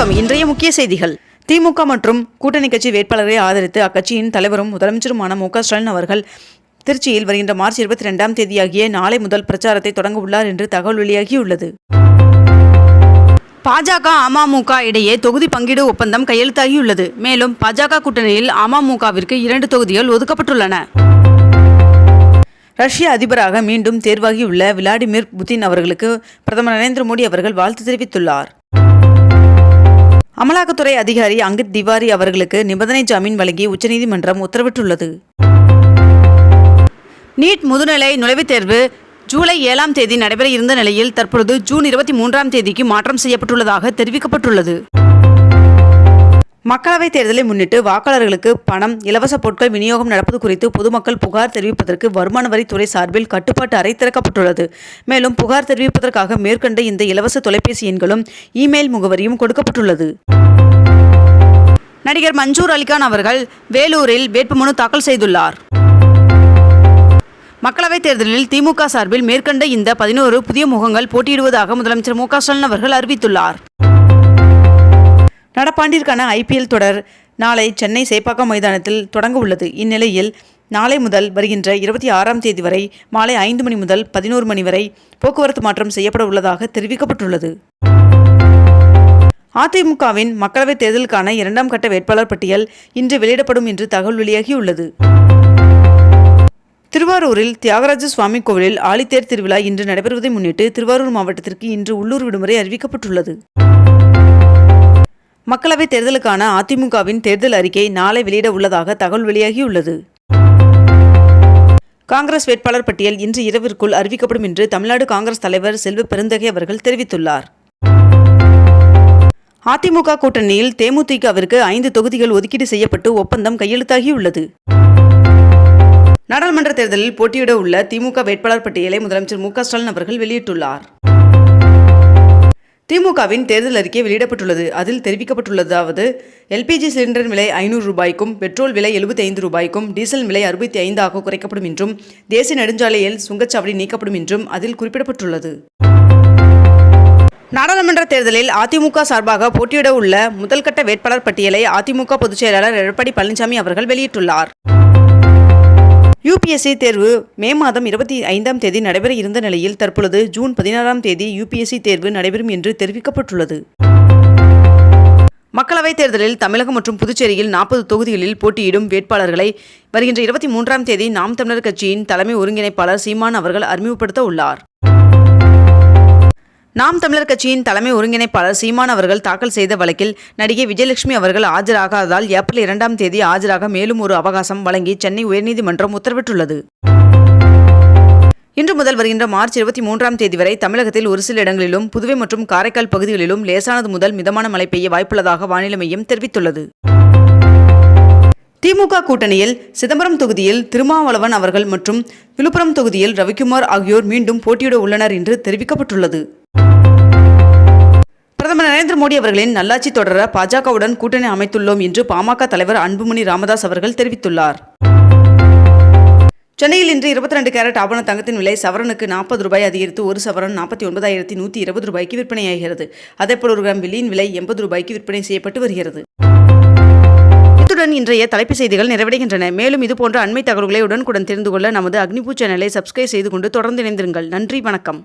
வணக்கம். இன்றைய முக்கிய செய்திகள். திமுக மற்றும் கூட்டணி கட்சி வேட்பாளரை ஆதரித்து அக்கட்சியின் தலைவரும் முதலமைச்சருமான மு ஸ்டாலின் அவர்கள் திருச்சியில் வருகின்ற மார்ச் இருபத்தி ரெண்டாம் தேதியாகிய நாளை முதல் பிரச்சாரத்தை தொடங்க உள்ளார் என்று தகவல் வெளியாகியுள்ளது. பாஜக அமமுக இடையே தொகுதி பங்கீடு ஒப்பந்தம் கையெழுத்தாகியுள்ளது. மேலும் பாஜக கூட்டணியில் அமமுகவிற்கு இரண்டு தொகுதிகள் ஒதுக்கப்பட்டுள்ளன. ரஷ்ய அதிபராக மீண்டும் தேர்வாகியுள்ள விளாடிமிர் புதின் அவர்களுக்கு பிரதமர் நரேந்திர மோடி அவர்கள் வாழ்த்து தெரிவித்துள்ளார். அமலாக்கத்துறை அதிகாரி அங்கித் திவாரி அவர்களுக்கு நிபந்தனை ஜாமீன் வழங்கி உச்சநீதிமன்றம் உத்தரவிட்டுள்ளது. நீட் முதுநிலை நுழைவுத் தேர்வு ஜூலை ஏழாம் தேதி நடைபெற இருந்த நிலையில் தற்பொழுது ஜூன் இருபத்தி மூன்றாம் தேதிக்கு மாற்றம் செய்யப்பட்டுள்ளதாக தெரிவிக்கப்பட்டுள்ளது. மக்களவைத் தேர்தலை முன்னிட்டு வாக்காளர்களுக்கு பணம் இலவச பொருட்கள் விநியோகம் நடப்பது குறித்து பொதுமக்கள் புகார் தெரிவிப்பதற்கு வருமான வரித்துறை சார்பில் கட்டுப்பாட்டு அறை திறக்கப்பட்டுள்ளது. மேலும் புகார் தெரிவிப்பதற்காக மேற்கண்ட இந்த இலவச தொலைபேசி எண்களும் இமெயில் முகவரியும் கொடுக்கப்பட்டுள்ளது. நடிகர் மன்சூர் அலிகான் அவர்கள் வேலூரில் வேட்புமனு தாக்கல் செய்துள்ளார். மக்களவைத் தேர்தலில் திமுக சார்பில் மேற்கண்ட இந்த பதினோரு புதிய முகங்கள் போட்டியிடுவதாக முதலமைச்சர் மு க ஸ்டாலின் அவர்கள் அறிவித்துள்ளார். நடப்பாண்டிற்கான ஐபிஎல் தொடர் நாளை சென்னை சேப்பாக்கம் மைதானத்தில் தொடங்க உள்ளது. இந்நிலையில் நாளை முதல் வருகின்ற இருபத்தி ஆறாம் தேதி வரை மாலை ஐந்து மணி முதல் பதினோரு மணி வரை போக்குவரத்து மாற்றம் செய்யப்பட உள்ளதாக தெரிவிக்கப்பட்டுள்ளது. அதிமுகவின் மக்களவைத் தேர்தலுக்கான இரண்டாம் கட்ட வேட்பாளர் பட்டியல் இன்று வெளியிடப்படும் என்று தகவல் வெளியாகியுள்ளது. திருவாரூரில் தியாகராஜ சுவாமி கோவிலில் ஆழித்தேர் திருவிழா இன்று நடைபெறுவதை முன்னிட்டு திருவாரூர் மாவட்டத்திற்கு இன்று உள்ளூர் விடுமுறை அறிவிக்கப்பட்டுள்ளது. மக்களவைத் தேர்தலுக்கான அதிமுகவின் தேர்தல் அறிக்கை நாளை வெளியிட உள்ளதாக தகவல் வெளியாகியுள்ளது. காங்கிரஸ் வேட்பாளர் பட்டியல் இன்று இரவிற்குள் அறிவிக்கப்படும் என்று தமிழ்நாடு காங்கிரஸ் தலைவர் செல்வ பெருந்தகை அவர்கள் தெரிவித்துள்ளார். அதிமுக கூட்டணியில் தேமுதிகவிற்கு ஐந்து தொகுதிகள் ஒதுக்கீடு செய்யப்பட்டு ஒப்பந்தம் கையெழுத்தாகியுள்ளது. நாடாளுமன்ற தேர்தலில் போட்டியிட உள்ள திமுக வேட்பாளர் பட்டியலை முதலமைச்சர் மு க ஸ்டாலின் அவர்கள் வெளியிட்டுள்ளார். திமுகவின் தேர்தல் அறிக்கை வெளியிடப்பட்டுள்ளது. அதில் தெரிவிக்கப்பட்டுள்ளதாவது எல்பிஜி சிலிண்டர் விலை ஐநூறு ரூபாய்க்கும் பெட்ரோல் விலை எழுபத்தி ஐந்து ரூபாய்க்கும் டீசல் விலை அறுபத்தி ஐந்தாக குறைக்கப்படும் என்றும் தேசிய நெடுஞ்சாலையில் சுங்கச்சாவடி நீக்கப்படும் என்றும் அதில் குறிப்பிடப்பட்டுள்ளது. நாடாளுமன்ற தேர்தலில் அதிமுக சார்பாக போட்டியிட உள்ள முதல்கட்ட வேட்பாளர் பட்டியலை அதிமுக பொதுச்செயலாளர் எடப்பாடி பழனிசாமி அவர்கள் வெளியிட்டுள்ளார். யுபிஎஸ்சி தேர்வு மே மாதம் இருபத்தி ஐந்தாம் தேதி நடைபெற இருந்த நிலையில் தற்பொழுது ஜூன் பதினாறாம் தேதி யுபிஎஸ்சி தேர்வு நடைபெறும் என்று தெரிவிக்கப்பட்டுள்ளது. மக்களவைத் தேர்தலில் தமிழகம் மற்றும் புதுச்சேரியில் நாற்பது தொகுதிகளில் போட்டியிடும் வேட்பாளர்களை வருகின்ற இருபத்தி மூன்றாம் தேதி நாம் தமிழர் கட்சியின் தலைமை ஒருங்கிணைப்பாளர் சீமான் அவர்கள் அறிமுகப்படுத்த உள்ளார். நாம் தமிழர் கட்சியின் தலைமை ஒருங்கிணைப்பாளர் சீமான் அவர்கள் தாக்கல் செய்த வழக்கில் நடிகை விஜயலட்சுமி அவர்கள் ஆஜராகாததால் ஏப்ரல் இரண்டாம் தேதி ஆஜராக மேலும் ஒரு அவகாசம் வழங்கி சென்னை உயர்நீதிமன்றம் உத்தரவிட்டுள்ளது. இன்று முதல் வருகின்ற மார்ச் இருபத்தி மூன்றாம் தேதி வரை தமிழகத்தில் ஒரு சில இடங்களிலும் புதுவை மற்றும் காரைக்கால் பகுதிகளிலும் லேசானது முதல் மிதமான மழை பெய்ய வாய்ப்புள்ளதாக வானிலை மையம் தெரிவித்துள்ளது. திமுக கூட்டணியில் சிதம்பரம் தொகுதியில் திருமாவளவன் அவர்கள் மற்றும் விழுப்புரம் தொகுதியில் ரவிக்குமார் ஆகியோர் மீண்டும் போட்டியிட உள்ளனர் என்று தெரிவிக்கப்பட்டுள்ளது. நரேந்திர மோடி அவர்களின் நல்லாட்சி தொடர பாஜகவுடன் கூட்டணி அமைத்துள்ளோம் என்று பாமக தலைவர் அன்புமணி ராமதாஸ் அவர்கள் தெரிவித்துள்ளார். சென்னையில் இன்று இருபத்தி ரெண்டு கேரட் ஆபண தங்கத்தின் விலை சவரனுக்கு நாற்பது ரூபாய் அதிகரித்து ஒரு சவரன் நாற்பத்தி ஒன்பதாயிரத்தி நூற்றி இருபது ரூபாய்க்கு விற்பனையாகிறது. அதேபோல் ஒரு கிராம் வெள்ளியின் விலை எண்பது ரூபாய்க்கு விற்பனை செய்யப்பட்டு வருகிறது. இத்துடன் இன்றைய தலைப்புச் செய்திகள் நிறைவடைகின்றன. மேலும் இதுபோன்ற அண்மை தகவல்களை உடனுக்குடன் தெரிந்து கொள்ள நமது அக்னிபூ சேனலை சப்ஸ்கிரைப் செய்து கொண்டு தொடர்ந்து இணைந்திருங்கள். நன்றி வணக்கம்.